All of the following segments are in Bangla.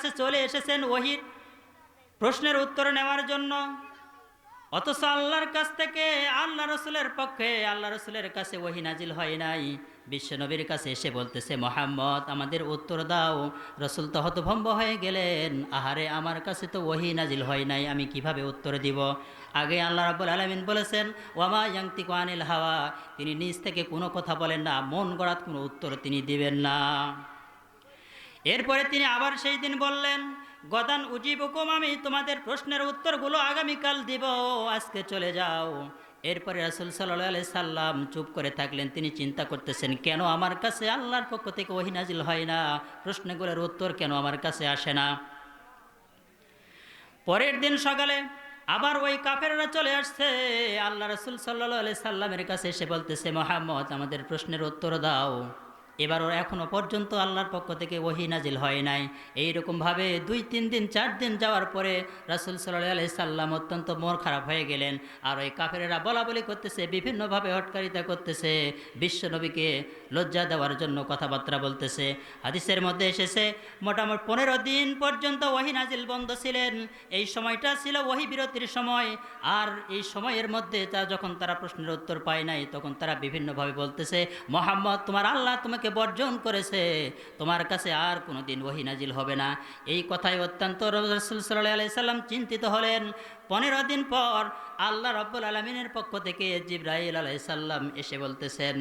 কাছে চলে এসেছেন ওহির প্রশ্নের উত্তর নেওয়ার জন্য। অথচ আল্লাহর কাছ থেকে আল্লাহ রসুলের পক্ষে আল্লাহ রসুলের কাছে ওহি নাজিল হয় নাই। বিশ্বনবীর কাছে এসে বলতেছে, মোহাম্মদ, আমাদের উত্তর দাও। রসুল তো হতভম্ব হয়ে গেলেন। আহারে, আমার কাছে তো ওহি নাজিল হয় নাই, আমি কীভাবে উত্তর দিব? আগে আল্লাহ রাব্বুল আলামিন বলেছেন, ওয়ামা ইয়াংতি আনিল হাওয়া। তিনি নিজ থেকে কোনো কথা বলেন না, মন গড়াত কোনো উত্তর তিনি দিবেন না। এরপরে তিনি আবার সেই দিন বললেন, গদান উজিব উজিবুকুম, আমি তোমাদের প্রশ্নের উত্তরগুলো আগামীকাল দিব, আজকে চলে যাও। এরপরে রাসুল সাল্লাহ আলি সাল্লাম চুপ করে থাকলেন। তিনি চিন্তা করতেছেন, কেন আমার কাছে আল্লাহর পক্ষ থেকে ওহি নাজিল হয় না? প্রশ্নগুলোর উত্তর কেন আমার কাছে আসে না? পরের দিন সকালে আবার ওই কাফেররা চলে আসছে। আল্লাহ রসুল সাল্লা আলি সাল্লামের কাছে এসে বলতেছে, মোহাম্মদ, আমাদের প্রশ্নের উত্তর দাও। এবার ওরা এখনও পর্যন্ত আল্লাহর পক্ষ থেকে ওহি নাজিল হয় নাই। এইরকমভাবে দুই, তিন দিন, চার দিন যাওয়ার পরে রাসুল সাল্লাহ সাল্লাম অত্যন্ত মন খারাপ হয়ে গেলেন। আর ওই কাফেরেরা বলা বলি করতেছে, বিভিন্নভাবে হটকারিতা করতেছে বিশ্বনবীকে লজ্জা দেওয়ার জন্য কথাবার্তা বলতেছে। হাদিসের মধ্যে এসেছে, মোটামুটি পনেরো দিন পর্যন্ত ওহি নাজিল বন্ধ ছিলেন। এই সময়টা ছিল ওহি বিরতির সময়। আর এই সময়ের মধ্যে তা যখন তারা প্রশ্নের উত্তর পায় নাই, তখন তারা বিভিন্নভাবে বলতেছে, মোহাম্মদ, তোমার আল্লাহ তোমাকে বর্জন করেছে, তোমার কাছে আর কোনো দিন ওহি নাজিল হবে না। এই কথায় অত্যন্ত রসুল সাল্লাহ আলাই সাল্লাম চিন্তিত হলেন। পনেরো দিন পর আল্লাহ রব্বুল আলমিনের পক্ষ থেকে জিব্রাহিল আলাইসাল্লাম এসে বলতেছেন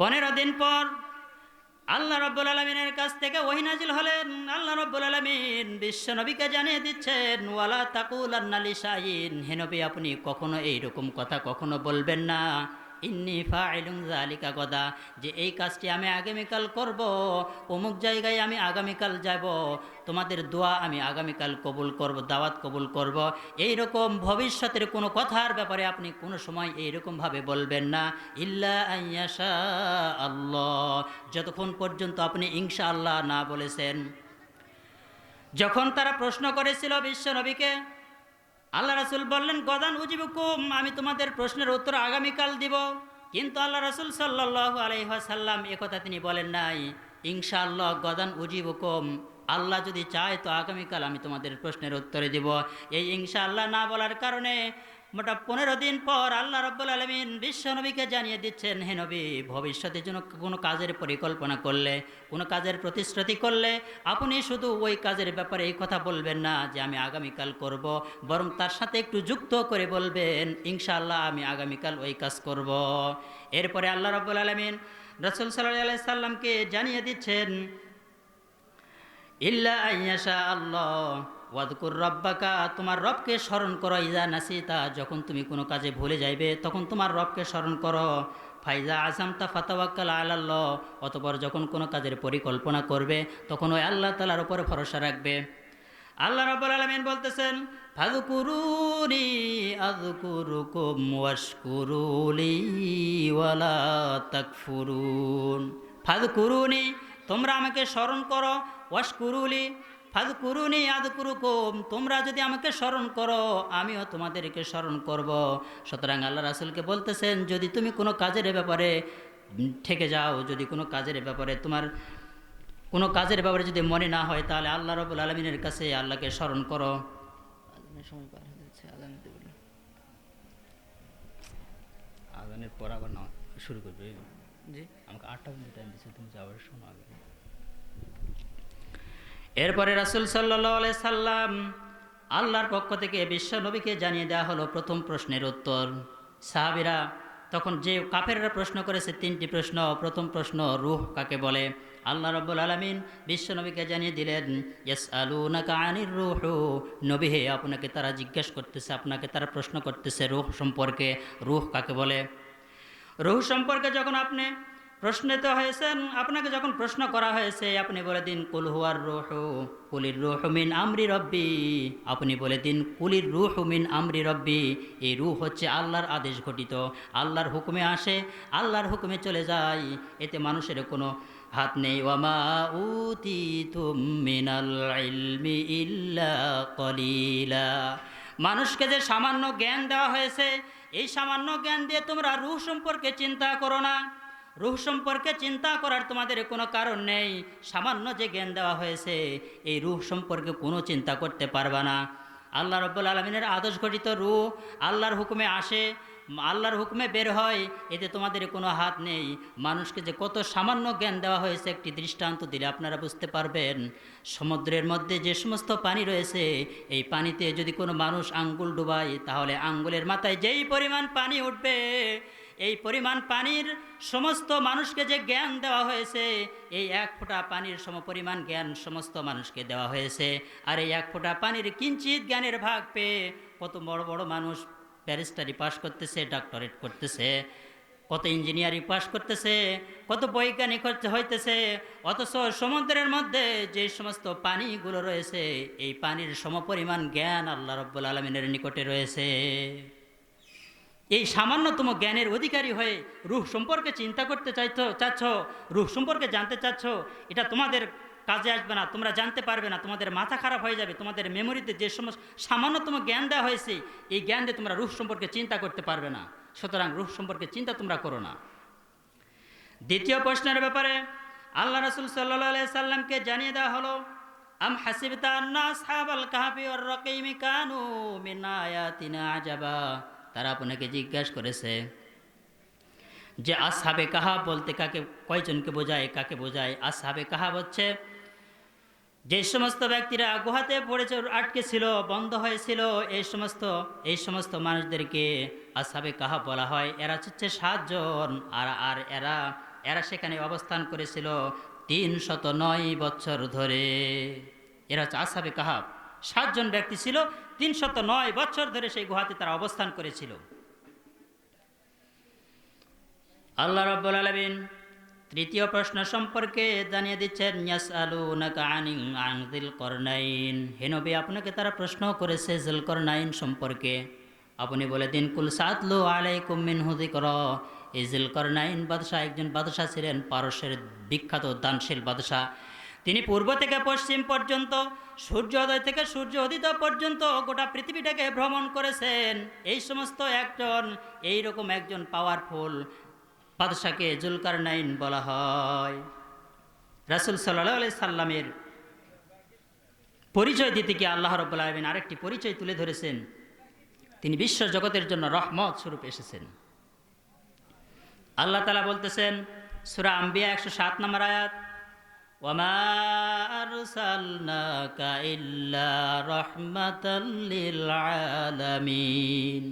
পনেরো দিন পর আল্লাহ রব্বুল আলমিনের কাছ থেকে ওহিনাজিল হলেন। আল্লাহ রব্বুল আলমিন বিশ্ব নবীকে জানিয়ে দিচ্ছেন, ওয়ালা তাকুল আন্নালি শাহিন হেনবি আপনি কখনো এইরকম কথা কখনো বলবেন না। ইন্নি ফাইলুম জালিকা গদা, যে এই কাজটি আমি আগামীকাল করব, অমুক জায়গায় আমি আগামীকাল যাব, তোমাদের দোয়া আমি আগামীকাল কবুল করব, দাওয়াত কবুল করব। এই রকম ভবিষ্যতের কোনো কথার ব্যাপারে আপনি কোনো সময় এইরকমভাবে বলবেন না। ইল্লা আইয়াশা আল্লাহ, যতক্ষণ পর্যন্ত আপনি ইনশা আল্লাহ না বলেছেন। যখন তারা প্রশ্ন করেছিল বিশ্ব নবীকে আল্লাহ রাসুল বললেন, গদান উজিবুকুম, আমি তোমাদের প্রশ্নের উত্তর আগামীকাল দিব। কিন্তু আল্লাহ রাসুল সাল্লাহ আলহাসাল্লাম একথা তিনি বলেন নাই। ইনশাআল্লাহ, গদান উজিব উজিবুকুম, আল্লাহ যদি চায় তো আগামীকাল আমি তোমাদের প্রশ্নের উত্তরে দিব। এই ইনশাআল্লাহ না বলার কারণে মোটা পনেরো দিন পর আল্লাহ রব্বুল আলমিন বিশ্বনবীকে জানিয়ে দিচ্ছেন, হে নবী ভবিষ্যতের জন্য কোনো কাজের পরিকল্পনা করলে, কোনো কাজের প্রতিশ্রুতি করলে, আপনি শুধু ওই কাজের ব্যাপারে এই কথা বলবেন না যে আমি আগামীকাল করব, বরং তার সাথে একটু যুক্ত করে বলবেন, ইনশাআল্লাহ আমি আগামীকাল ওই কাজ করব। এরপরে আল্লাহ রব্বুল আলমিন রসুল সাল্লাহ সাল্লামকে জানিয়ে দিচ্ছেন, ইল্লা আল্লাহ। ওয়াদকুর রব্বাকা, তোমার রবকে স্মরণ করো ইজা নাসিতা। যখন তুমি কোনো কাজে ভুলে যাইবে, তখন তোমার রবকে স্মরণ করো। ফাইজা আসামতা ফাতাওয়াক্কাল আল্লাহ অতপর যখন কোনো কাজের পরিকল্পনা করবে, তখন ওই আল্লাহ তালার উপরে ভরসা রাখবে। আল্লাহ রব্বুল আলমিন বলতেছেন ফাদকুরুনি আযকুরুকুম ওয়াশকুরুলি ওয়ালা তাকফুরুন। ফাদকুরুনি তোমরা আমাকে স্মরণ করো, ওয়াশকুরুলি ফাদ কুরুনি আদ কুরুকুম তোমরা যদি আমাকে স্মরণ করো আমিও তোমাদেরকে স্মরণ করব। সুতরাং আল্লাহ রাসুলকে বলতেছেন যদি তুমি কোনো কাজের ব্যাপারে ঠেকে যাও যদি কোনো কাজের ব্যাপারে তোমার কোনো কাজের ব্যাপারে যদি মনে না হয় তাহলে আল্লাহ রবুল আলমিনের কাছে আল্লাহকে স্মরণ করো। সময় পার হয়ে যাচ্ছে আগানের পর আবার না শুরু করবে। জি। আমাকে আটটা পর্যন্ত টাইম দিচ্ছে তুমি যাওয়ার শোনো আগে। এরপরে রাসুল সাল্লাহ সাল্লাম আল্লাহর পক্ষ থেকে বিশ্ব নবীকে জানিয়ে দেওয়া হলো প্রথম প্রশ্নের উত্তর। সাহাবিরা তখন যে কাফেররা প্রশ্ন করেছে তিনটি প্রশ্ন, প্রথম প্রশ্ন রুহ কাকে বলে? আল্লাহ রব্বুল আলমিন বিশ্ব নবীকে জানিয়ে দিলেন ইয়েস আলু নাকা আনির রুহ। নবী হে, আপনাকে তারা জিজ্ঞেস করতেছে, আপনাকে তারা প্রশ্ন করতেছে রুহ সম্পর্কে। রুহ কাকে বলে? রুহ সম্পর্কে যখন আপনি প্রশ্নিত হয়েছেন আপনাকে যখন প্রশ্ন করা হয়েছে, আপনি বলে দিন, কুল হুয়ার রুহ, কুলির রুহ মিন আমরি রব্বি। আপনি বলে দিন, কুলির রুহ মিন আমরি রব্বি। এই রুহ হচ্ছে আল্লাহর আদেশ ঘটিত। আল্লাহর হুকুমে আসে, আল্লাহর হুকুমে চলে যায়। এতে মানুষের কোনো হাত নেই। ওয়ামা উতি কলিলা। মানুষকে যে সামান্য জ্ঞান দেওয়া হয়েছে, এই সামান্য জ্ঞান দিয়ে তোমরা রুহ সম্পর্কে চিন্তা করো না। রুহ সম্পর্কে চিন্তা করার তোমাদের কোনো কারণ নেই। সামান্য যে জ্ঞান দেওয়া হয়েছে, এই রুহ সম্পর্কে কোনো চিন্তা করতে পারবা না। আল্লাহ রব্বুল আলমিনের আদর্শ গঠিত রুহ আল্লাহর হুকুমে আসে, আল্লাহর হুকুমে বের হয়, এতে তোমাদের কোনো হাত নেই। মানুষকে যে কত সামান্য জ্ঞান দেওয়া হয়েছে, একটি দৃষ্টান্ত দিলে আপনারা বুঝতে পারবেন। সমুদ্রের মধ্যে যে সমস্ত পানি রয়েছে, এই পানিতে যদি কোনো মানুষ আঙ্গুল ডুবায়, তাহলে আঙ্গুলের মাথায় যেই পরিমাণ পানি উঠবে এই পরিমাণ পানির সমস্ত মানুষকে যে জ্ঞান দেওয়া হয়েছে, এই এক ফোঁটা পানির সমপরিমাণ জ্ঞান সমস্ত মানুষকে দেওয়া হয়েছে। আর এই এক ফোঁটা পানির কিঞ্চিত জ্ঞানের ভাগ পেয়ে কত বড় বড় মানুষ ব্যারিস্টারি পাস করতেছে, ডক্টরেট করতেছে, কত ইঞ্জিনিয়ারিং পাস করতেছে, কত বৈজ্ঞানিক হইতেছে, অথচ সমুদ্রের মধ্যে যে সমস্ত পানিগুলো রয়েছে, এই পানির সমপরিমাণ জ্ঞান আল্লাহ রব্বুল আলমিনের নিকটে রয়েছে। এই সামান্যতম জ্ঞানের অধিকারী হয়ে রূহ সম্পর্কে চিন্তা করতে চাইছো, চাচ্ছ, রূহ সম্পর্কে জানতে চাচ্ছ, এটা তোমাদের কাজে আসবে না, তোমরা জানতে পারবে না, তোমাদের মাথা খারাপ হয়ে যাবে, তোমাদের মেমোরিতে যে সমস্ত সামান্যতম জ্ঞান দেওয়া হয়েছে, এই জ্ঞান দিয়ে তোমরা রূহ সম্পর্কে চিন্তা করতে পারবে না। সুতরাং রূহ সম্পর্কে চিন্তা তোমরা করো না। দ্বিতীয় প্রশ্নের ব্যাপারে, আল্লাহ রসুল সাল্লাহ সাল্লামকে জানিয়ে দেওয়া হলো, আম হাসিবতা আন্না আসহাবাল কাহাফি ওর আজাবা? তারা আপনাকে জিজ্ঞাসা করেছে যে আসহাবে কাহাব বলতে কাকে, কয়জনকে বোঝায়, কাকে বোঝায়? আসহাবে কাহাব হচ্ছে যে সমস্ত ব্যক্তিরা গুহাতে পড়েছে, আটকে ছিল, বন্ধ হয়েছিল, এই সমস্ত এই সমস্ত মানুষদেরকে আসহাবে কাহা বলা হয়? এরা হচ্ছে সাতজন, আর আর এরা এরা সেখানে অবস্থান করেছিল তিন শত নয় বছর ধরে। এরা হচ্ছে আসহাবে কাহাব। সাতজন ব্যক্তি ছিল তিন শত নয় বছর ধরে সেই গুহাতে তারা অবস্থান করেছিল। আল্লাহ রব্বুল আলমিন তৃতীয় প্রশ্ন সম্পর্কে জানিয়ে দিচ্ছেন ইয়াস আলু হেনবি আপনাকে তারা প্রশ্ন করেছে জিল করনাইন সম্পর্কে। আপনি বলে দিন, কুল সাতলু আলাই মিন হুদি কর এই জিল করনাইন বাদশাহ একজন বাদশাহ ছিলেন, পারস্যের বিখ্যাত দানশীল বাদশাহ। তিনি পূর্ব থেকে পশ্চিম পর্যন্ত সূর্যোদয় থেকে সূর্য উদিত পর্যন্ত গোটা পৃথিবীটাকে ভ্রমণ করেছেন। এই সমস্ত একজন এই রকম একজন পাওয়ারফুল বাদশাকে জুলকার নাইন বলা হয়। রাসুল সাল্লাহ আলি সাল্লামের পরিচয় দিতে গিয়ে আল্লাহ রব্বুল আলমিন আরেকটি পরিচয় তুলে ধরেছেন। তিনি বিশ্ব জগতের জন্য রহমত স্বরূপ এসেছেন। আল্লাহ তালা বলতেছেন, সুরা আম্বিয়া একশো সাত নম্বর আয়াত ওয়ামা ইল্লা রাহমাতাল লিল আলামিন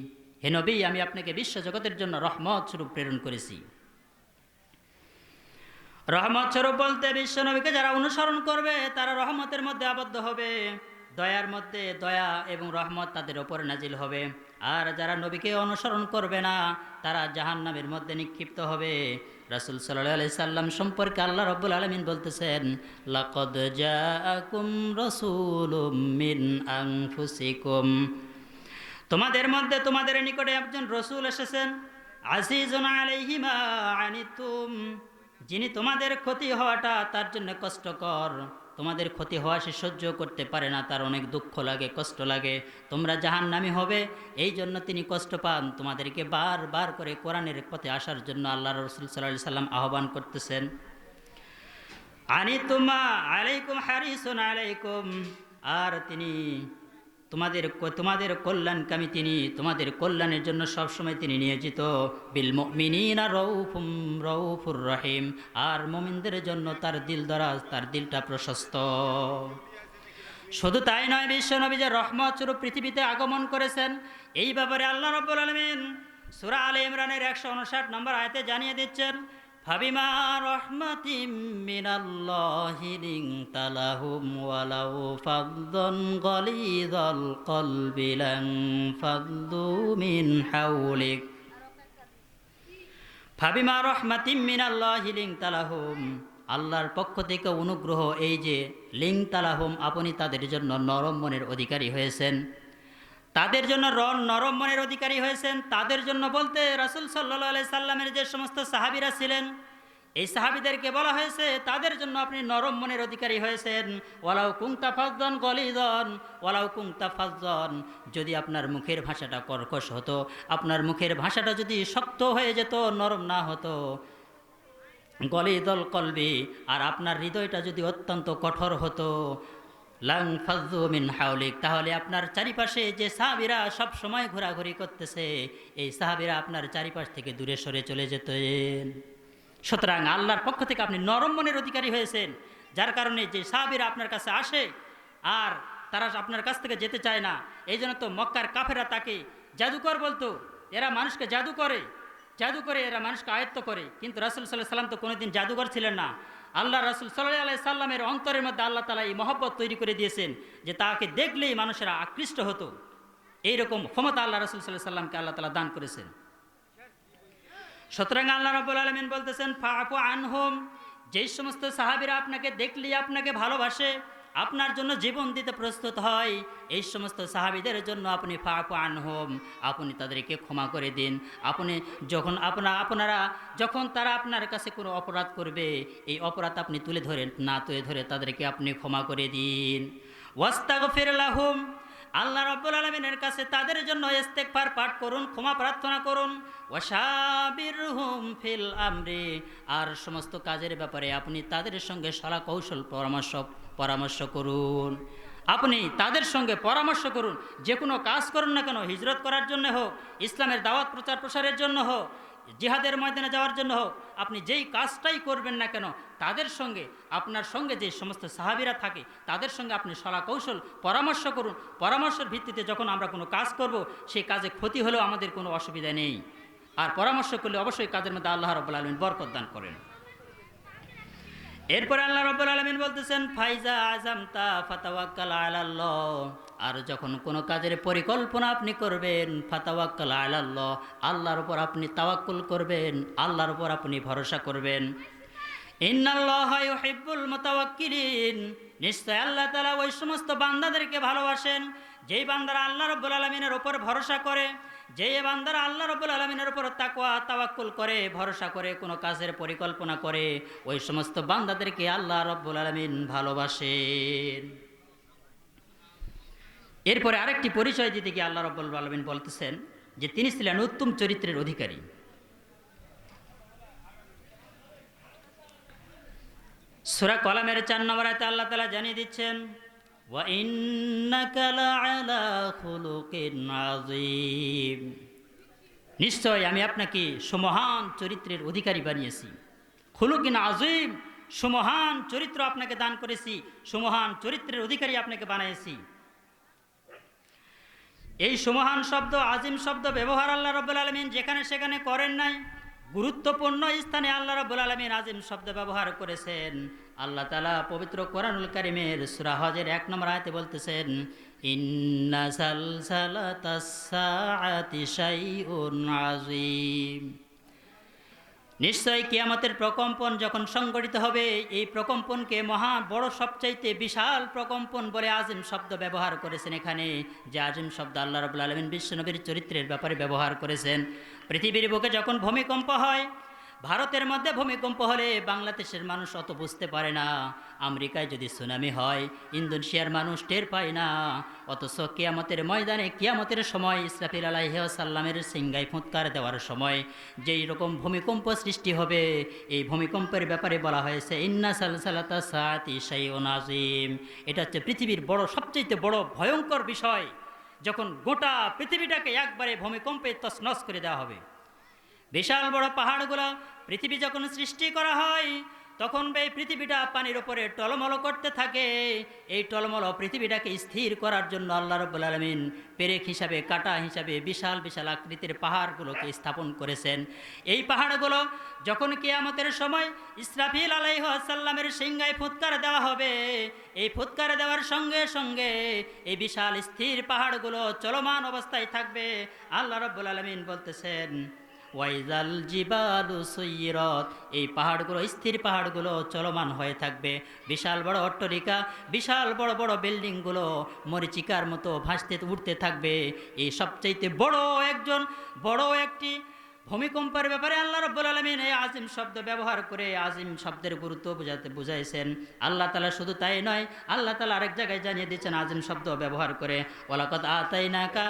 হে নবী, আমি আপনাকে বিশ্ব জগতের জন্য রহমত স্বরূপ প্রেরণ করেছি। রহমত স্বরূপ বলতে বিশ্ব নবীকে যারা অনুসরণ করবে, তারা রহমতের মধ্যে আবদ্ধ হবে। দয়ার মধ্যে দয়া এবং রহমত তাদের ওপর নাজিল হবে। আর যারা নবীকে অনুসরণ করবে না, তারা জাহান নামের মধ্যে নিক্ষিপ্ত হবে। রাসুল সাল্লাহ আলি সাল্লাম সম্পর্কে আল্লাহ রব্বুল আলমিন বলতেছেন, লাকদ জাআকুম রাসূলুম মিন আনফুসিকুম। তোমাদের মধ্যে তোমাদের নিকটে একজন রসুল এসেছেন আনিতুম। যিনি তোমাদের ক্ষতি হওয়াটা তার জন্য কষ্টকর। তোমাদের ক্ষতি হওয়া সে সহ্য করতে পারে না, তার অনেক দুঃখ লাগে, কষ্ট লাগে। তোমরা জাহান নামি হবে, এই জন্য তিনি কষ্ট পান। তোমাদেরকে বার বার করে কোরআনের পথে আসার জন্য আল্লাহ রসুল সাল্লাহ সাল্লাম আহ্বান করতেছেন। আনি তোমা আলাইকুম হারিসুন আলাইকুম, আর তিনি তোমাদের তোমাদের কল্যাণকামী তিনি, তোমাদের কল্যাণের জন্য সবসময় তিনি নিয়োজিত। বিল মিনিনা রৌফুম রৌফুর রহিম। আর মোমিনদের জন্য তার দিল দরাজ, তার দিলটা প্রশস্ত। শুধু তাই নয়, বিশ্ব নবী যে রহমত স্বরূপ পৃথিবীতে আগমন করেছেন, এই ব্যাপারে আল্লাহ রব্বুল আলমিন সুরা আল ইমরানের একশো উনষাট নম্বর আয়তে জানিয়ে দিচ্ছেন ফাবিমা রহমাতিম মিনাল্লাহি লিনতা লাহুম ওয়ালাউ ফাদ্দান গলিযাল কলবি লান ফাদ্দু মিন হাওলিক। ফাবিমা রহমাতিম মিনাল্লাহি লিনতা লাহুম আল্লাহর পক্ষ থেকে অনুগ্রহ এই যে লিং তালাহুম আপনি তাদের জন্য নরম মনের অধিকারী হয়েছেন। তাদের জন্য রন নরম মনের অধিকারী হয়েছেন। তাদের জন্য বলতে রাসুল আলাই সাল্লামের যে সমস্ত সাহাবিরা ছিলেন, এই সাহাবিদেরকে বলা হয়েছে, তাদের জন্য আপনি নরম মনের অধিকারী হয়েছেন। ওয়ালাউ কুংতা ফাজদন গলিদন ওয়ালাউ কুংতা ফাজদন যদি আপনার মুখের ভাষাটা কর্কশ হতো, আপনার মুখের ভাষাটা যদি শক্ত হয়ে যেত, নরম না হতো। গলিদল কলবি, আর আপনার হৃদয়টা যদি অত্যন্ত কঠোর হতো লাং মিন তাহলে আপনার চারিপাশে যে সাহাবিরা সব সময় ঘোরাঘুরি করতেছে, এই সাহাবিরা আপনার চারিপাশ থেকে দূরে সরে চলে যেতেন। সুতরাং আল্লাহর পক্ষ থেকে আপনি নরম মনের অধিকারী হয়েছেন, যার কারণে যে সাহাবিরা আপনার কাছে আসে, আর তারা আপনার কাছ থেকে যেতে চায় না, এই জন্য তো মক্কার কাফেরা তাকে জাদুকর বলতো, এরা মানুষকে জাদু করে জাদু করে এরা মানুষকে আয়ত্ত করে, কিন্তু রাসুল সাল্লাহ সাল্লাম তো কোনোদিন জাদুঘর ছিলেন না। আল্লাহ রাসুল সাল্লাহ আলাই সাল্লামের অন্তরের মধ্যে আল্লাহ তালা এই মহব্বত তৈরি করে দিয়েছেন যে তাকে দেখলেই মানুষেরা আকৃষ্ট হতো। এইরকম ক্ষমতা আল্লাহ রাসুল সাল্লাহ সাল্লামকে আল্লাহ তালা দান করেছেন। সুতরাং আল্লাহ রাবুল আলমিন বলতেছেন ফাফু আনহোম, যেই সমস্ত সাহাবিরা আপনাকে দেখলেই আপনাকে ভালোবাসে আপনার জন্য জীবন দিতে প্রস্তুত হয়। এই সমস্ত সাহাবিদের জন্য আপনি ফাফু আনহুম। আপনি তাদেরকে ক্ষমা করে দিন। আপনি যখন আপনা, আপনারা, যখন তারা আপনার কাছে কোনো অপরাধ করবে, এই অপরাধ আপনি তুলে ধরেন না তুলে ধরে তাদেরকে আপনি ক্ষমা করে দিন। ওয়াস্তাগফির লাহুম। আল্লাহ রব্বুল আলমিনের কাছে তাদের জন্য ইস্তেকফার পাঠ করুন, ক্ষমা প্রার্থনা করুন। ওয়াসাবির হুম ফিল আমরি। আর সমস্ত কাজের ব্যাপারে আপনি তাদের সঙ্গে সারা কৌশল পরামর্শ পরামর্শ করুন। আপনি তাদের সঙ্গে পরামর্শ করুন। যে কোনো কাজ করুন না কেন, হিজরত করার জন্য হোক, ইসলামের দাওয়াত প্রচার প্রসারের জন্য হোক, জিহাদের ময়দানে যাওয়ার জন্য হোক, আপনি যেই কাজটাই করবেন না কেন, তাদের সঙ্গে, আপনার সঙ্গে যে সমস্ত সাহাবিরা থাকে, তাদের সঙ্গে আপনি সলা কৌশল পরামর্শ করুন। পরামর্শের ভিত্তিতে যখন আমরা কোনো কাজ করব, সেই কাজে ক্ষতি হলেও আমাদের কোনো অসুবিধা নেই। আর পরামর্শ করলে অবশ্যই কাজের মধ্যে আল্লাহ রব্বুল আলমিন বরকত দান করেন। এরপরে আল্লাহ রব্বুল আলমিন বলতেছেন, ফাইজা আজম তা ফাতাওয়াক্কাল আলাল্লাহ। আর যখন কোনো কাজের পরিকল্পনা আপনি করবেন, ফাতাওয়াক্কাল আলাল্লাহ। আল্লাহর উপর আপনি তাওয়াক্কুল করবেন, আল্লাহর উপর আপনি ভরসা করবেন। ইন্নাল্লাহ ইউহিব্বুল মুতাওয়াক্কিলিন। নিশ্চয় আল্লাহ তাআলা ওই সমস্ত বান্দাদেরকে ভালোবাসেন, যেই বান্দারা আল্লাহ রব্বুল আলমিনের ওপর ভরসা করে। যে বান্দারা আল্লাহ রব্বুল আলমিনের উপর তাকওয়া, তাওয়াক্কুল করে, ভরসা করে, কোনো কাজের পরিকল্পনা করে, ওই সমস্ত বান্দাদেরকে আল্লাহ রব্বুল আলমিন ভালোবাসেন। এরপরে আরেকটি পরিচয় দিতে গিয়ে আল্লাহ রব্বুল আলমিন বলতেছেন, যে তিনি ছিলেন উত্তম চরিত্রের অধিকারী। সুরা কলামের চার আল্লাহ তালা জানিয়ে দিচ্ছেন নিশ্চয় আমি আপনাকে সুমহান চরিত্রের অধিকারী বানিয়েছি। খুলুকিন আজিম সুমহান চরিত্র আপনাকে দান করেছি, সুমহান চরিত্রের অধিকারী আপনাকে বানিয়েছি এই সুমহান শব্দ আজিম শব্দ ব্যবহার আল্লাহ রব্বুল আলমিন যেখানে সেখানে করেন নাই। গুরুত্বপূর্ণ স্থানে আল্লাহ রব্বুল আলমিন আজিম শব্দ ব্যবহার করেছেন। আল্লাহ তালা পবিত্র কোরআনুল কারিমের সুরাহজের এক নম্বর আয়তে বলতেছেন, ইন্না সালসালাতাস-সাআতি শাইউন আযীম। নিশ্চয় কিয়ামতের প্রকম্পন যখন সংগঠিত হবে, এই প্রকম্পনকে মহা বড় সবচাইতে বিশাল প্রকম্পন বলে আজিম শব্দ ব্যবহার করেছেন এখানে, যে আজিম শব্দ আল্লাহ রবুল আলমিন বিশ্বনবীর চরিত্রের ব্যাপারে ব্যবহার করেছেন। পৃথিবীর বুকে যখন ভূমিকম্প হয়, ভারতের মধ্যে ভূমিকম্প হলে বাংলাদেশের মানুষ অত বুঝতে পারে না। আমেরিকায় যদি সুনামি হয়, ইন্দোনেশিয়ার মানুষ টের পায় না। অথচ কিয়ামতের ময়দানে, কিয়ামতের সময় ইসরাফিল আলাইসাল্লামের সিংগাই ফুৎকার দেওয়ার সময় যেই রকম ভূমিকম্প সৃষ্টি হবে, এই ভূমিকম্পের ব্যাপারে বলা হয়েছে, ইন্না সালসালাতা সাতি শাইউন আজিম এটা হচ্ছে পৃথিবীর বড় সবচেয়ে বড় ভয়ঙ্কর বিষয়। যখন গোটা পৃথিবীটাকে একবারে ভূমিকম্পে তসনস করে দেওয়া হবে। বিশাল বড় পাহাড়গুলো পৃথিবী যখন সৃষ্টি করা হয় তখন এই পৃথিবীটা পানির ওপরে টলমল করতে থাকে। এই টলমল পৃথিবীটাকে স্থির করার জন্য আল্লাহ রব্বুল আলমিন পেরেক হিসাবে, কাটা হিসাবে, বিশাল বিশাল আকৃতির পাহাড়গুলোকে স্থাপন করেছেন। এই পাহাড়গুলো যখন কিয়ামতের সময় ইসরাফিল আলাইসাল্লামের সিংহায় ফুৎকার দেওয়া হবে, এই ফুৎকার দেওয়ার সঙ্গে সঙ্গে এই বিশাল স্থির পাহাড়গুলো চলমান অবস্থায় থাকবে। আল্লাহ রব্বুল আলমিন বলতেছেন ওয়াইজাল জিবালু সৈরত এই পাহাড়গুলো, স্থির পাহাড়গুলো চলমান হয়ে থাকবে। বিশাল বড় অট্টরিকা বিশাল বড় বড় বিল্ডিংগুলো মরিচিকার মতো ভাসতে উঠতে থাকবে। এই সবচাইতে বড় একজন, বড় একটি ভূমিকম্পের ব্যাপারে আল্লাহ রব্বুল আলমিন এই আজিম শব্দ ব্যবহার করে আজিম শব্দের গুরুত্ব বোঝাতে বুঝাইছেন। আল্লাহ তালা শুধু তাই নয়, আল্লাহ তালা আরেক জায়গায় জানিয়ে দিচ্ছেন আজিম শব্দ ব্যবহার করে ওলাকত আতাই নাকা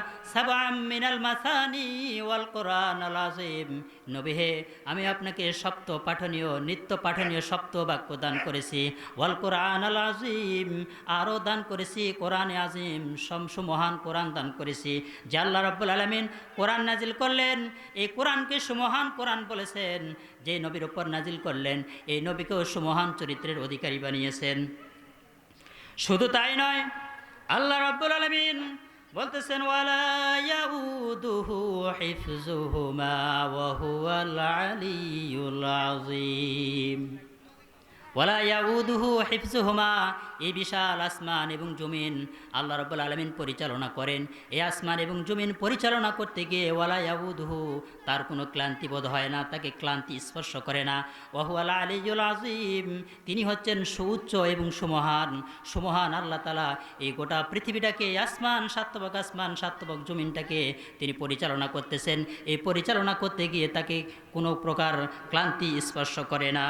মিনাল মাসানি ওয়াল কোরআন আল আজিম নবী হে, আমি আপনাকে সপ্ত পাঠনীয়, নিত্য পাঠনীয় সপ্ত বাক্য দান করেছি, ওয়াল কোরআন আল আজিম আরও দান করেছি, কোরআনে আজিম সমসু মহান কোরআন দান করেছি। যে আল্লাহ রব্বুল আলমিন কোরআন নাজিল করলেন, এই কোরআনকে সুমহান কোরআন বলেছেন। যে নবীর ওপর নাজিল করলেন, এই নবীকেও সুমহান চরিত্রের অধিকারী বানিয়েছেন। শুধু তাই নয়, আল্লাহ রাব্বুল আলমিন বলতেছেন, ওয়ালা ওয়ালা ইয়াউদুহু হিফযুহুমা, এই বিশাল আসমান এবং জমিন আল্লাহ রাব্বুল আলামিন পরিচালনা করেন। এই আসমান এবং জমিন পরিচালনা করতে গিয়ে ওয়ালা তার কোনো ক্লান্তি বোধ হয় না, তাকে ক্লান্তি স্পর্শ করে না। ওয়াহুয়াল আলিয়ুল আজিম তিনি হচ্ছেন সুউচ্চ এবং সুমহান। সুমহান আল্লাহ তালা এই গোটা পৃথিবীটাকে আসমান সাত্তবক আসমান সাত্তবক জমিনটাকে তিনি পরিচালনা করতেছেন। এই পরিচালনা করতে গিয়ে তাকে কোনো প্রকার ক্লান্তি স্পর্শ করে না।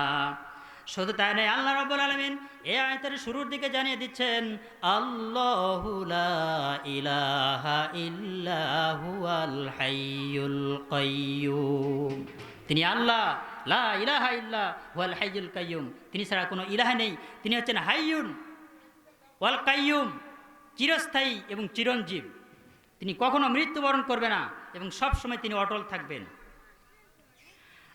শুধু তাই নয়, আল্লাহ রব্বুল আলমিন এ আয়তের শুরুর দিকে জানিয়ে দিচ্ছেন, আল্লাহু লা ইলাহা ইল্লাহু আল কাইয়ুম। তিনি আল্লাহ, লা ইলাহা ইল্লা ওয়াল হাইয়ুল কাইয়ুম। তিনি ছাড়া কোনো ইলাহা নেই। তিনি হচ্ছেন হাইয়ুন ওয়াল কাইয়ুম, চিরস্থায়ী এবং চিরঞ্জীব। তিনি কখনো মৃত্যুবরণ করবে না এবং সবসময় তিনি অটল থাকবেন।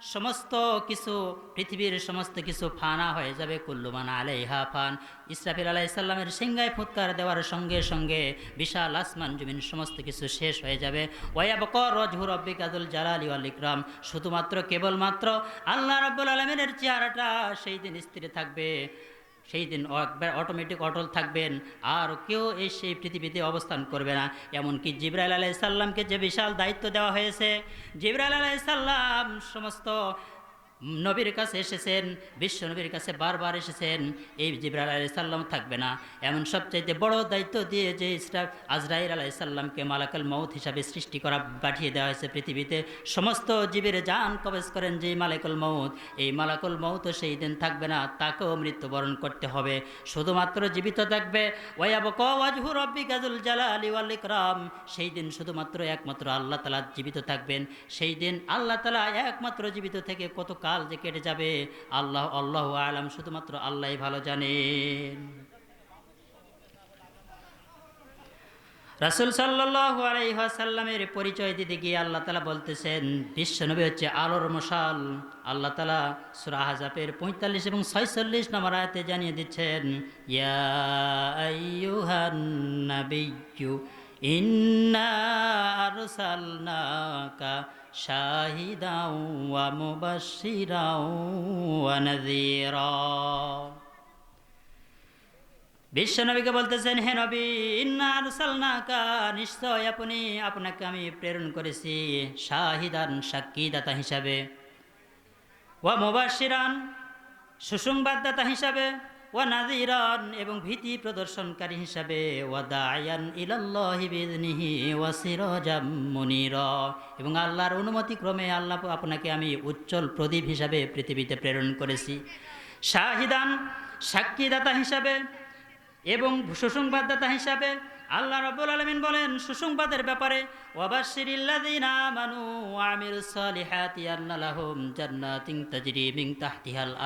সমস্ত কিছু, পৃথিবীর সমস্ত কিছু ফানা হয়ে যাবে, কুল্লুমান আলাইহা ফান। ইসরাফিল আলাইসাল্লামের সিংহায় ফুৎকার দেওয়ার সঙ্গে সঙ্গে বিশাল আসমান জমিন সমস্ত কিছু শেষ হয়ে যাবে। ওয়াবকর রজহুর অব্বিকাদুল জালালি আল ইকরাম। শুধুমাত্র কেবলমাত্র আল্লাহ রব্বুল আলমিনের চেহারাটা সেই দিন স্থির থাকবে। সেই দিন একবার অটোমেটিক অটল থাকবেন, আর কেউ এই সেই পৃথিবীতে অবস্থান করবে না। এমনকি জিব্রাইল আলাইসাল্লামকে যে বিশাল দায়িত্ব দেওয়া হয়েছে, জিব্রাইল আলাইসাল্লাম সমস্ত নবীর কাছে এসেছেন, বিশ্ব নবীর কাছে বারবার এসেছেন, এই জিব্রাইল আলাই সাল্লাম থাকবে না। এমন সবচাইতে বড় দায়িত্ব দিয়ে যে ইসরা, আজরাইল আলাই সাল্লামকে মালাকাল মৌত হিসাবে সৃষ্টি করা, পাঠিয়ে দেওয়া হয়েছে পৃথিবীতে। সমস্ত জীবের জান কবেজ করেন যে মালাকুল মৌত এই মালাকুল মৌত সেই দিন থাকবে না, তাকেও মৃত্যুবরণ করতে হবে। শুধুমাত্র জীবিত থাকবে ওয়াবক ওয়াজহু রব্বি জালা আলী ওয়াল ইকরাম। সেই দিন শুধুমাত্র একমাত্র আল্লাহ তালা জীবিত থাকবেন। সেই দিন আল্লাহ তালা একমাত্র জীবিত থেকে কত কাল যে কেটে যাবে, আল্লাহ আল্লাহ আলাম শুধুমাত্র আল্লাহই ভালো জানেন। রাসুল সাল্লাহ আলাইসাল্লামের পরিচয় দিতে গিয়ে আল্লাহ তালা বলতেছেন বিশ্বনবী হচ্ছে আলোর মশাল। আল্লাহ তালা সুরা হাজাবের পঁয়তাল্লিশ এবং ছয়চল্লিশ নম্বর আয়তে জানিয়ে দিচ্ছেন, ইয়া ইন্না আরসালনাকা শাহিদাও ওয়া বিশ্বনবীকে বলতেছেন, হে নবী, ইন্না আরসালনাকা, নিশ্চয় আপনি, আপনাকে আমি প্রেরণ করেছি শাহিদান, সাক্ষীদাতা হিসাবে। ওয়া মুবাশশিরান, সুসংবাদদাতা হিসাবে। নাযীরান এবং ভীতি প্রদর্শনকারী হিসাবে ওয়া দায়ান ইলাল্লাহি বিইذনিহি ওয়া সিরাজাম মুনিরা। এবং আল্লাহর অনুমতি ক্রমে আল্লাহ আপনাকে আমি উজ্জ্বল প্রদীপ হিসাবে পৃথিবীতে প্রেরণ করেছি। শাহিদান, সাক্ষীদাতা হিসাবে এবং সুসংবাদদাতা হিসাবে আল্লাহ রাব্বুল আলামিন বলেন, সুসংবাদের ব্যাপারে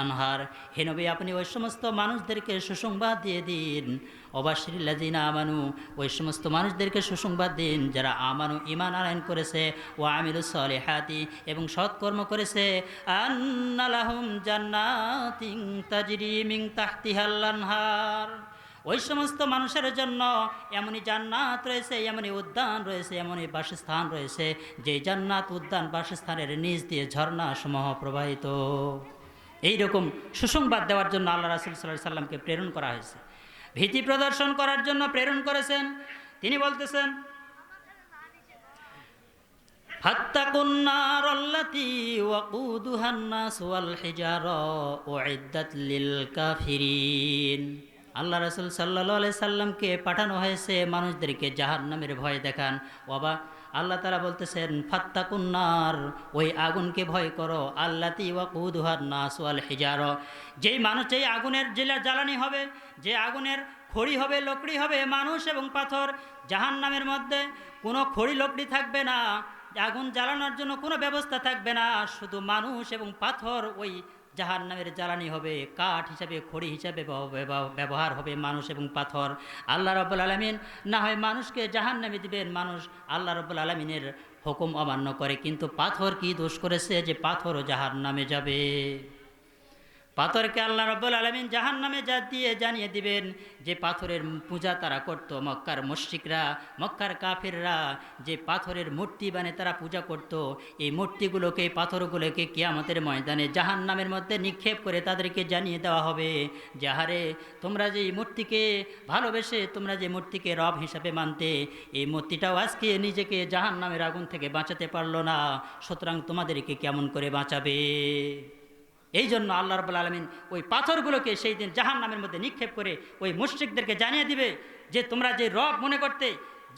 আনহার। হে নবী, আপনি ওই সমস্ত মানুষদেরকে সুসংবাদ দিয়ে দিন। অবাশিরিল্লাযিনা আমানু, ওই সমস্ত মানুষদেরকে সুসংবাদ দিন, যারা আমানু ঈমান আনয়ন করেছে ও আমিলুস সালিহাতি এবং সৎকর্ম করেছে। আন্না লাহুম জান্নাতিন তাজরি মিন তাহতিহাল আনহার। ওই সমস্ত মানুষের জন্য এমনই জান্নাত রয়েছে, এমনই উদ্যান রয়েছে, এমনই বাসস্থান রয়েছে, যে জান্নাত উদ্যান বাসস্থানের নিজ দিয়ে ঝর্ণা সমূহ প্রবাহিত। এইরকম সুসংবাদ দেওয়ার জন্য আল্লাহ রাসুল সাল্লাহ সাল্লামকে প্রেরণ করা হয়েছে। ভীতি প্রদর্শন করার জন্য প্রেরণ করেছেন। তিনি বলতেছেন ফিরিন আল্লাহ রসুল সাল্লা আলাই সাল্লামকে পাঠানো হয়েছে মানুষদেরকে জাহান নামের ভয় দেখান। বাবা আল্লাহ তালা বলতেছেন ফাত্তাকুন্নার ওই আগুনকে ভয় করো। আল্লাহ ওয়াকুদুহার নাসওয়াল হেজার। যেই মানুষ, যেই আগুনের জেলা জ্বালানি হবে, যে আগুনের খড়ি হবে, লকড়ি হবে, মানুষ এবং পাথর জাহান নামের মধ্যে কোনো খড়ি লকড়ি থাকবে না। আগুন জ্বালানোর জন্য কোনো ব্যবস্থা থাকবে না। শুধু মানুষ এবং পাথর ওই জাহান নামের জ্বালানি হবে, কাঠ হিসাবে, খড়ি হিসাবে ব্যব- ব্যব- ব্যবহার হবে মানুষ এবং পাথর। আল্লাহ রব্বুল আলমিন না হয় মানুষকে জাহান নামে দিবেন, মানুষ আল্লাহ রব্বুল আলমিনের হুকুম অমান্য করে। কিন্তু পাথর কি দোষ করেছে? যে পাথরও জাহান নামে যাবে। পাথরকে আল্লাহ রব্বুল আলমিন জাহান নামে যা দিয়ে জানিয়ে দিবেন যে পাথরের পূজা তারা করত, মক্কার মুশরিকরা, মক্কার কাফেররা, যে পাথরের মূর্তি বানিয়ে তারা পূজা করত, এই মূর্তিগুলোকে পাথরগুলোকে কিয়ামতের ময়দানে জাহান নামের মধ্যে নিক্ষেপ করে তাদেরকে জানিয়ে দেওয়া হবে যে হারে তোমরা যে এই মূর্তিকে ভালোবেসে, তোমরা যে মূর্তিকে রব হিসাবে মানতে, এই মূর্তিটাও আজকে নিজেকে জাহান নামের আগুন থেকে বাঁচাতে পারল না, সুতরাং তোমাদেরকে কেমন করে বাঁচাবে? এই জন্য আল্লাহ রবুল আলমিন ওই পাথরগুলোকে সেই দিন জাহান নামের মধ্যে নিক্ষেপ করে ওই মুশ্রিকদেরকে জানিয়ে দিবে যে তোমরা যে রব মনে করতে,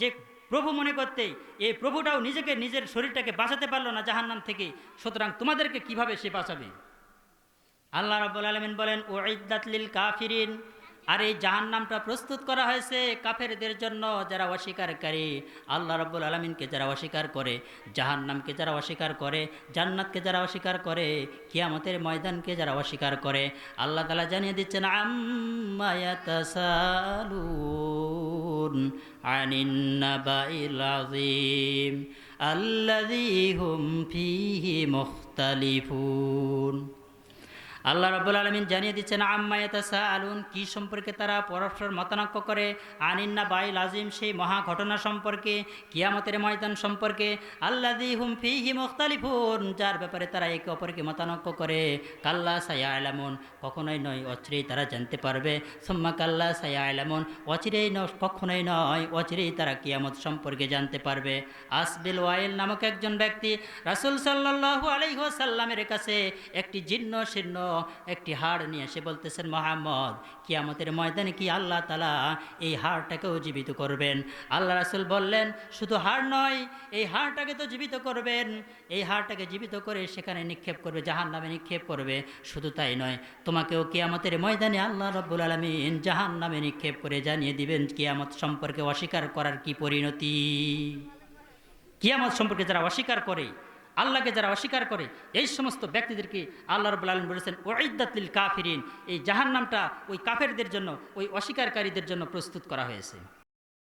যে প্রভু মনে করতে এই প্রভুটাও নিজেকে নিজের শরীরটাকে বাঁচাতে পারল না জাহান নাম থেকে, সুতরাং তোমাদেরকে কীভাবে সে বাঁচাবে? আল্লাহ রব্বুল আলমিন বলেন ও ইদাতলিল কাফিরিন আর এই জাহান নামটা প্রস্তুত করা হয়েছে কাফেরদের জন্য যারা অস্বীকারী। আল্লাহ রব্বুল আলমিনকে যারা অস্বীকার করে জাহান নামকে যারা অস্বীকার করে, জান্নাতকে যারা অস্বীকার করে, কিয়ামতের ময়দানকে যারা অস্বীকার করে, আল্লাহ তালা জানিয়ে দিচ্ছেন আম্মায়াতাসালুন আনিন নাবাইল আযীম আল্লাযী হুম ফীহি মুখতালিফুন। আল্লাহ রাব্বুল আলমিন জানিয়ে দিচ্ছেন আম্মায়াতাসা আলুন কি সম্পর্কে তারা পরস্পর মতানক্য করে? আনিন্না বাইল আজিম সেই মহা ঘটনা সম্পর্কে? কিয়ামতের ময়দান সম্পর্কে? আল্লাদি হুম ফিহি মুখতালিফুন যার ব্যাপারে তারা একে অপরকে মতানক্য করে। কাল্লা সায়া আলামুন কখনোই নয়, অচিরেই তারা জানতে পারবে। সোম্মা কাল্লা সায়া আলামুন অচিরেই ন কখনোই নয়, অচিরেই তারা কিয়ামত সম্পর্কে জানতে পারবে। আসবিল ওয়াইল নামক একজন ব্যক্তি রাসুল সাল্লাহু আলাইসাল্লামের কাছে একটি জীর্ণ শীর্ণ একটি হাড় নিয়ে এসে বলতেছেন, মোহাম্মদ, কিয়ামতের ময়দানে কি আল্লাহ তালা এই হাড়টাকেও জীবিত করবেন? আল্লাহ রাসুল বললেন, শুধু হাড় নয়, এই হাড়টাকে তো জীবিত করবেন। এই হাড়টাকে জীবিত করে সেখানে নিক্ষেপ করবে জাহান নামে নিক্ষেপ করবে। শুধু তাই নয়, তোমাকেও কিয়ামতের ময়দানে আল্লাহ রব্বুল আলমিন জাহান নামে নিক্ষেপ করে জানিয়ে দিবেন, কিয়ামত সম্পর্কে অস্বীকার করার কি পরিণতি? কিয়ামত সম্পর্কে যারা অস্বীকার করে আল্লাহকে যারা অস্বীকার করে, এই সমস্ত ব্যক্তিদেরকে আল্লাহ রবুল আলম বলেছেন ওয়াইদাতিল কাফিরিন। এই জাহান নামটা ওই কাফেরদের জন্য, ওই অস্বীকারীদের জন্য প্রস্তুত করা হয়েছে।